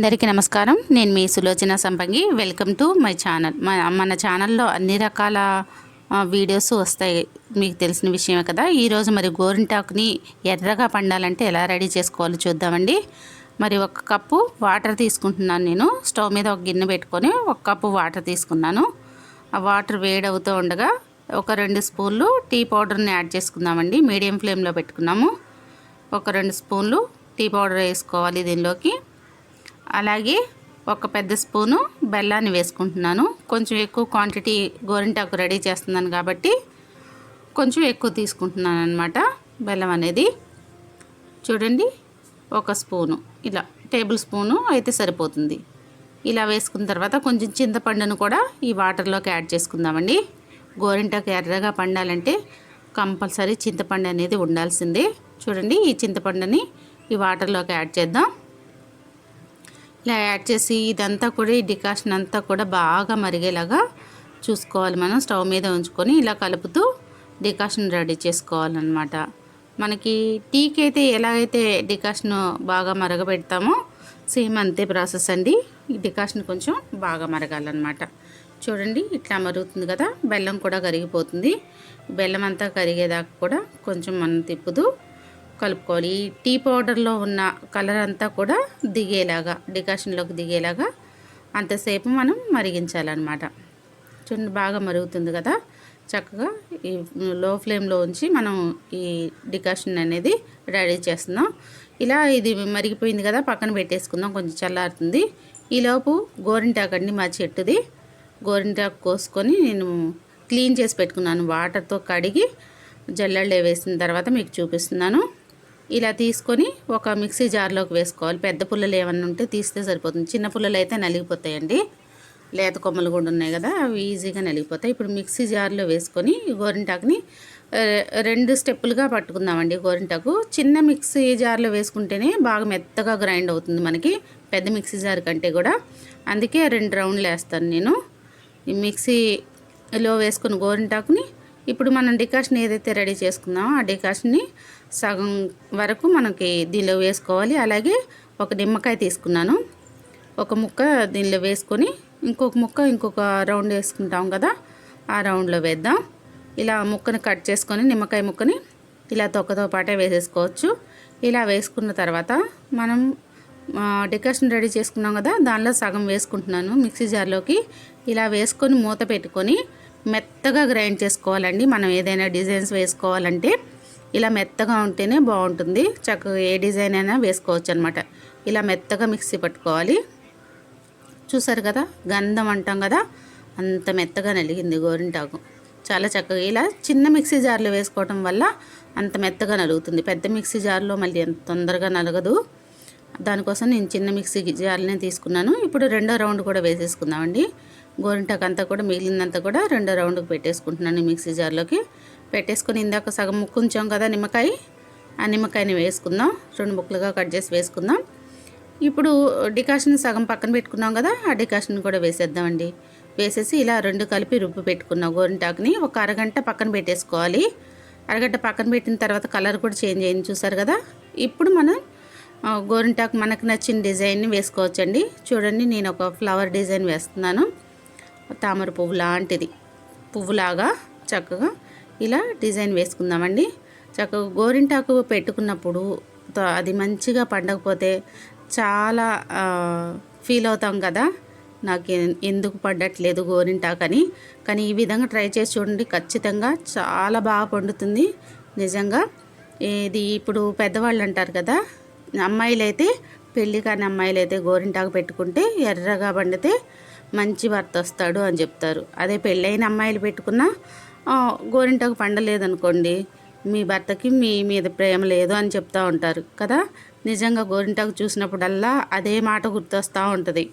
అందరికీ నమస్కారం. నేను మీ Sulochana Sampangi. Welcome to my channel మన ఛానల్లో అన్ని రకాల వీడియోస్ వస్తాయి. మీకు తెలిసిన విషయమే కదా. ఈరోజు మరి గోరింటాకుని ఎర్రగా పండాలంటే ఎలా రెడీ చేసుకోవాలో చూద్దామండి. మరి ఒక కప్పు వాటర్ తీసుకుంటున్నాను నేను. స్టవ్ మీద ఒక గిన్నె పెట్టుకొని ఒక కప్పు వాటర్ తీసుకున్నాను. ఆ వాటర్ వేడవుతూ ఉండగా ఒక రెండు స్పూన్లు టీ పౌడర్ని యాడ్ చేసుకుందామండి. మీడియం ఫ్లేమ్లో పెట్టుకున్నాము. ఒక రెండు స్పూన్లు టీ పౌడర్ వేసుకోవాలి దీనిలోకి. అలాగే ఒక పెద్ద స్పూను బెల్లాన్ని వేసుకుంటున్నాను. కొంచెం ఎక్కువ క్వాంటిటీ గోరింటాకు రెడీ చేస్తున్నాను కాబట్టి కొంచెం ఎక్కువ తీసుకుంటున్నాను అనమాట బెల్లం అనేది. చూడండి ఒక స్పూను. ఇలా టేబుల్ స్పూను అయితే సరిపోతుంది. ఇలా వేసుకున్న తర్వాత కొంచెం చింతపండును కూడా ఈ వాటర్లోకి యాడ్ చేసుకుందామండి. గోరింటాకు ఎర్రగా పండాలంటే కంపల్సరీ చింతపండు అనేది ఉండాల్సిందే. చూడండి ఈ చింతపండుని ఈ వాటర్లోకి యాడ్ చేద్దాం. ఇలా యాడ్ చేసి ఇదంతా కూడా ఈ డికాషన్ అంతా కూడా బాగా మరిగేలాగా చూసుకోవాలి మనం. స్టవ్ మీద ఉంచుకొని ఇలా కలుపుతూ డికాషన్ రెడీ చేసుకోవాలన్నమాట. మనకి టీకి అయితే ఎలాగైతే డికాషన్ బాగా మరగబెడతామో సేమ్ అంతే ప్రాసెస్ అండి. ఈ డికాషన్ కొంచెం బాగా మరగాలన్నమాట. చూడండి ఇట్లా మరుగుతుంది కదా. బెల్లం కూడా కరిగిపోతుంది. బెల్లం అంతా కరిగేదాకా కూడా కొంచెం మనం తిప్పుతూ కలుపుకోవాలి ఈ టీ పౌడర్లో ఉన్న కలర్ అంతా కూడా దిగేలాగా డికాషన్లోకి దిగేలాగా అంతసేపు మనం మరిగించాలన్నమాట. చూడండి బాగా మరుగుతుంది కదా. చక్కగా ఈ లో ఫ్లేమ్లో ఉంచి మనం ఈ డికాషన్ అనేది రెడీ చేస్తున్నాం. ఇలా ఇది మరిగిపోయింది కదా పక్కన పెట్టేసుకుందాం కొంచెం చల్లారుతుంది. ఈలోపు గోరింటాకు అండి మా చెట్టుది. గోరింటాకు కోసుకొని నేను క్లీన్ చేసి పెట్టుకున్నాను. వాటర్తో కడిగి జల్లెళ్ళే వేసిన తర్వాత మీకు చూపిస్తున్నాను. ఇలా తీసుకొని ఒక మిక్సీ జార్లోకి వేసుకోవాలి. పెద్ద పుల్లలు ఏమన్నా ఉంటే తీస్తే సరిపోతుంది. చిన్న పుల్లలు అయితే నలిగిపోతాయండి. లేత కొమ్మలు కూడా ఉన్నాయి కదా అవి ఈజీగా నలిగిపోతాయి. ఇప్పుడు మిక్సీ జార్లో వేసుకొని గోరింటాకుని రెండు స్టెప్పులుగా పట్టుకుందామండి గోరింటాకు. చిన్న మిక్సీ జార్లో వేసుకుంటేనే బాగా మెత్తగా గ్రైండ్ అవుతుంది మనకి పెద్ద మిక్సీ జార్ కంటే కూడా. అందుకే రెండు రౌండ్లు వేస్తాను నేను. ఈ మిక్సీలో వేసుకుని గోరింటాకుని ఇప్పుడు మనం డికాషన్ ఏదైతే రెడీ చేసుకున్నామో ఆ డికాషన్ని సగం వరకు మనకి దీనిలో వేసుకోవాలి. అలాగే ఒక నిమ్మకాయ తీసుకున్నాను. ఒక ముక్క దీనిలో వేసుకొని ఇంకొక ముక్క ఇంకొక రౌండ్ వేసుకుంటాం కదా ఆ రౌండ్లో వేద్దాం. ఇలా ముక్కని కట్ చేసుకొని నిమ్మకాయ ముక్కని ఇలా తొక్కతో పాటే వేసేసుకోవచ్చు. ఇలా వేసుకున్న తర్వాత మనం డికాషన్ రెడీ చేసుకున్నాం కదా దానిలో సగం వేసుకుంటున్నాను మిక్సీ జార్లోకి. ఇలా వేసుకొని మూత పెట్టుకొని మెత్తగా గ్రైండ్ చేసుకోవాలండి. మనం ఏదైనా డిజైన్స్ వేసుకోవాలంటే ఇలా మెత్తగా ఉంటేనే బాగుంటుంది. చక్కగా ఏ డిజైన్ అయినా వేసుకోవచ్చు అనమాట ఇలా మెత్తగా మిక్సీ పట్టుకోవాలి. చూసారు కదా? గంధం అంటాం కదా? అంత మెత్తగా నలిగింది గోరింటాకు. చాలా చక్కగా ఇలా చిన్న మిక్సీ జార్లో వేసుకోవటం వల్ల అంత మెత్తగా నలుగుతుంది. పెద్ద మిక్సీ జార్లో మళ్ళీ ఎంత తొందరగా నలగదు. దానికోసం నేను చిన్న మిక్సీ జార్లనే తీసుకున్నాను. ఇప్పుడు రెండో రౌండ్ కూడా వేసేసుకుందామండి. గోరింటాకు అంతా కూడా మిగిలినంతా కూడా రెండో రౌండ్కి పెట్టేసుకుంటున్నాను మిక్సీ జార్లోకి. పెట్టేసుకొని ఇందాక సగం ముక్కుంచాం కదా నిమ్మకాయ ఆ నిమ్మకాయని వేసుకుందాం. రెండు ముక్కలుగా కట్ చేసి వేసుకుందాం. ఇప్పుడు డికాషన్ సగం పక్కన పెట్టుకున్నాం కదా ఆ డికాషన్ కూడా వేసేద్దామండి. వేసేసి ఇలా రెండు కలిపి రుబ్బి పెట్టుకున్నాం గోరింటాకుని ఒక అరగంట పక్కన పెట్టేసుకోవాలి. అరగంట పక్కన పెట్టిన తర్వాత కలర్ కూడా చేంజ్ అయింది చూసారు కదా? ఇప్పుడు మనం గోరింటాకు మనకు నచ్చిన డిజైన్ని వేసుకోవచ్చండి. చూడండి నేను ఒక ఫ్లవర్ డిజైన్ వేస్తున్నాను. తామర పువ్వు లాంటిది. పువ్వులాగా చక్కగా ఇలా డిజైన్ వేసుకుందామండి. చక్కగా గోరింటాకు పెట్టుకున్నప్పుడు అది మంచిగా పండకపోతే చాలా ఫీల్ అవుతాం కదా. నాకు ఎందుకు పడ్డట్లేదు గోరింటాకు అని కానీ ఈ విధంగా ట్రై చేసి చూడండి. ఖచ్చితంగా చాలా బాగా పండుతుంది. నిజంగా ఇది ఇప్పుడు పెద్దవాళ్ళు అంటారు కదా అమ్మాయిలు అయితే పెళ్ళి కాని అమ్మాయిలు అయితే గోరింటాకు పెట్టుకుంటే ఎర్రగా పండితే మంచి భర్త వస్తాడు అని చెప్తారు. అదే పెళ్ళైన అమ్మాయిలు పెట్టుకున్నా గోరింటకు గోరింటాకు పండలేదనుకోండి మీ భర్తకి మీ మీద ప్రేమ లేదు అని చెప్తూ ఉంటారు కదా. నిజంగా గోరింటాకు చూసినప్పుడల్లా అదే మాట గుర్తొస్తూ ఉంటుంది.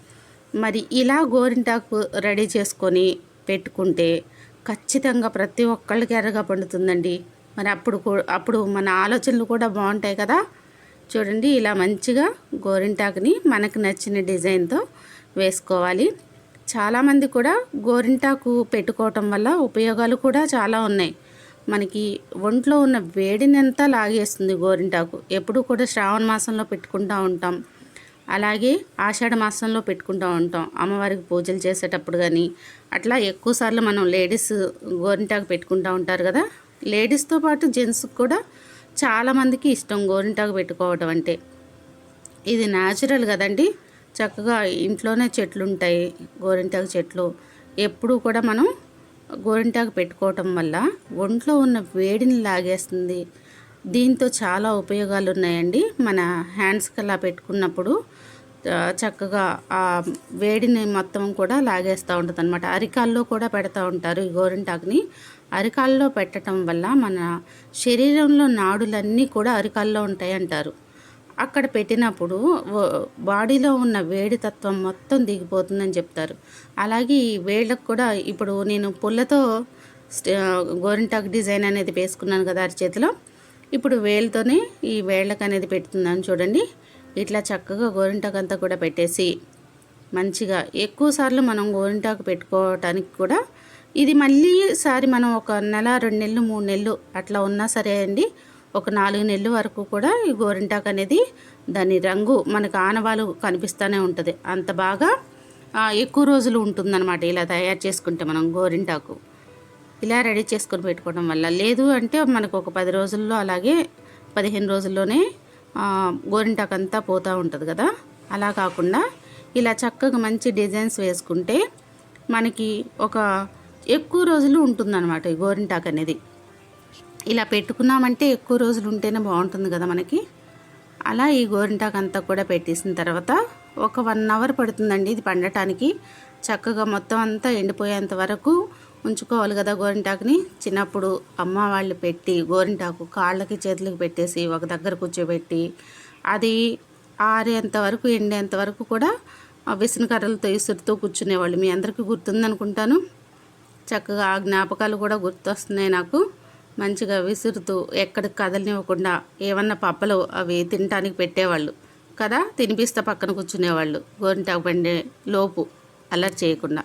మరి ఇలా గోరింటాకు రెడీ చేసుకొని పెట్టుకుంటే ఖచ్చితంగా ప్రతి ఒక్కళ్ళకి ఎర్రగా పండుతుందండి. మరి అప్పుడు అప్పుడు మన ఆలోచనలు కూడా బాగుంటాయి కదా. చూడండి ఇలా మంచిగా గోరింటాకుని మనకు నచ్చిన డిజైన్తో వేసుకోవాలి. చాలామంది కూడా గోరింటాకు పెట్టుకోవటం వల్ల ఉపయోగాలు కూడా చాలా ఉన్నాయి. మనకి ఒంట్లో ఉన్న వేడిని అంతా లాగేస్తుంది గోరింటాకు. ఎప్పుడు కూడా శ్రావణ మాసంలో పెట్టుకుంటూ ఉంటాం. అలాగే ఆషాఢ మాసంలో పెట్టుకుంటూ ఉంటాం. అమ్మవారికి పూజలు చేసేటప్పుడు కానీ అట్లా ఎక్కువసార్లు మనం లేడీస్ గోరింటాకు పెట్టుకుంటూ ఉంటారు కదా. లేడీస్తో పాటు జెంట్స్కి కూడా చాలామందికి ఇష్టం గోరింటాకు పెట్టుకోవటం అంటే. ఇది న్యాచురల్ కదండి. చక్కగా ఇంట్లోనే చెట్లు ఉంటాయి గోరింటాకు చెట్లు. ఎప్పుడూ కూడా మనం గోరింటాకు పెట్టుకోవటం వల్ల ఒంట్లో ఉన్న వేడిని లాగేస్తుంది. దీంతో చాలా ఉపయోగాలు ఉన్నాయండి మన హ్యాండ్స్కి అలా పెట్టుకున్నప్పుడు చక్కగా ఆ వేడిని మొత్తం కూడా లాగేస్తూ ఉంటుంది అనమాట అరికాల్లో కూడా పెడతా ఉంటారు ఈ గోరింటాకుని. అరికాల్లో పెట్టడం వల్ల మన శరీరంలో నాడులన్నీ కూడా అరికాల్లో ఉంటాయి అంటారు అక్కడ పెట్టినప్పుడు బాడీలో ఉన్న వేడి తత్వం మొత్తం దిగిపోతుందని చెప్తారు. అలాగే ఈ వేళ్ళకు కూడా ఇప్పుడు నేను పుల్లతో గోరింటాక్ డిజైన్ అనేది వేసుకున్నాను కదా అరిచేతిలో. ఇప్పుడు వేలుతోనే ఈ వేళ్ళకు అనేది పెడుతున్నాను చూడండి. ఇట్లా చక్కగా గోరింటాకు అంతా కూడా పెట్టేసి మంచిగా ఎక్కువ సార్లు మనం గోరింటాకు పెట్టుకోవటానికి కూడా ఇది మళ్ళీ సారి మనం ఒక నెల రెండు నెలలు మూడు నెలలు అట్లా ఉన్నా సరే అండి ఒక నాలుగు నెలల వరకు కూడా ఈ గోరింటాకు అనేది దాని రంగు మనకు ఆనవాలు కనిపిస్తూనే ఉంటుంది. అంత బాగా ఎక్కువ రోజులు ఉంటుందన్నమాట ఇలా తయారు చేసుకుంటే మనం గోరింటాకు. ఇలా రెడీ చేసుకొని పెట్టుకోవడం వల్ల లేదు అంటే మనకు ఒక పది రోజుల్లో అలాగే పదిహేను రోజుల్లోనే గోరింటాకు అంతా పోతూ ఉంటుంది కదా. అలా కాకుండా ఇలా చక్కగా మంచి డిజైన్స్ వేసుకుంటే మనకి ఒక ఎక్కువ రోజులు ఉంటుందన్నమాట ఈ గోరింటాకు అనేది. ఇలా పెట్టుకున్నామంటే ఎక్కువ రోజులు ఉంటేనే బాగుంటుంది కదా మనకి. అలా ఈ గోరింటాకు అంతా కూడా పెట్టేసిన తర్వాత ఒక వన్ అవర్ పడుతుందండి ఇది పండటానికి. చక్కగా మొత్తం అంతా ఎండిపోయేంత వరకు ఉంచుకోవాలి కదా గోరింటాకుని. చిన్నప్పుడు అమ్మ వాళ్ళు పెట్టి గోరింటాకు కాళ్ళకి చేతులకి పెట్టేసి ఒక దగ్గర కూర్చోబెట్టి అది ఆరేంత వరకు ఎండేంత వరకు కూడా ఆ విసిన కర్రలతో ఇసురుతూ కూర్చునేవాళ్ళు. మీ అందరికీ గుర్తుందనుకుంటాను. చక్కగా ఆ జ్ఞాపకాలు కూడా గుర్తొస్తున్నాయి నాకు. మంచిగా విసురుతూ ఎక్కడికి కదలనివ్వకుండా ఏమన్నా పప్పలు అవి తినటానికి పెట్టేవాళ్ళు. కదా? తినిపిస్తే పక్కన కూర్చునేవాళ్ళు. గోరింటాకు పండే లోపు అలర్ట్ చేయకుండా.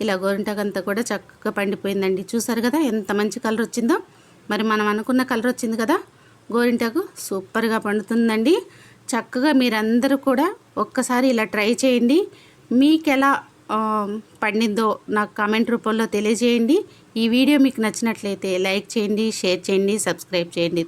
ఇలా గోరింటాకు అంతా కూడా చక్కగా పండిపోయిందండి. చూసారు కదా ఎంత మంచి కలర్ వచ్చిందో? మరి మనం అనుకున్న కలర్ వచ్చింది కదా? గోరింటాకు సూపర్గా పండుతుందండి. చక్కగా మీరందరూ కూడా ఒక్కసారి ఇలా ట్రై చేయండి. మీకు ఎలా పండిందో నాకు కామెంట్ రూపంలో తెలియజేయండి. ఈ వీడియో మీకు నచ్చినట్లయితే లైక్ చేయండి షేర్ చేయండి సబ్స్క్రైబ్ చేయండి.